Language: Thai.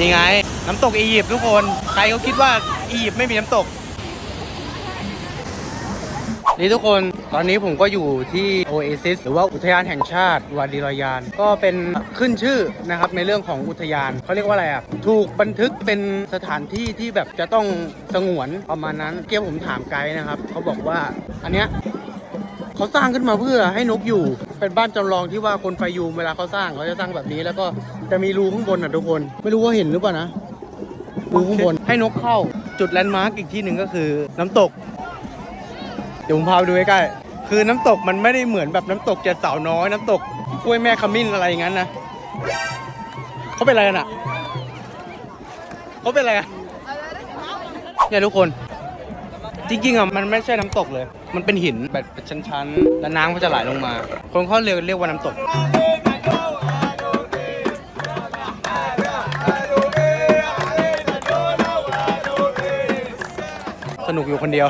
นี่ไง น้ำตกอียิปต์ทุกคน ใครเขาคิดว่าอียิปต์ไม่มีน้ำตก นี่ทุกคนตอนนี้ผมก็อยู่ที่โอเอซิสหรือว่าอุทยานแห่งชาติวาดีรอยาน ก็เป็นขึ้นชื่อนะครับในเรื่องของอุทยานเขาเรียกว่าอะไรอะถูกบันทึกเป็นสถานที่ที่แบบจะต้องสงวนประมาณนั้นเกี่ยวผมถามไกด์นะครับเขาบอกว่าอันเนี้ยเขาสร้างขึ้นมาเพื่อให้นกอยู่ เป็นบ้านจำลองที่ว่าคนไฟยูเวลาเขาสร้างเขาจะสร้างแบบนี้แล้วก็จะมีรูข้างบนอะทุกคน ไม่รู้ว่าเห็นหรือเปล่านะรูข้างบนให้นกเข้าจุดแลนด์มาร์กอีกที่หนึ่งก็คือน้ำตก เดี๋ยวผมพาไปดูใกล้ๆคือน้ำตกมันไม่ได้เหมือนแบบน้ำตกเจ็ดสาวน้อยน้ำตกกล้วยแม่ขมิ้นอะไรอย่างนั้นนะเขาเป็นอะไรกันอะเขาเป็นอะไรอะเนี่ยทุกคน จริงๆอะมันไม่ใช่น้ำตกเลย มันเป็นหินแบบเป็นชั้นๆ แล้วน้ำก็จะไหลลงมา คนเขาเรียกเรียกว่าน้ำตก สนุกอยู่คนเดียว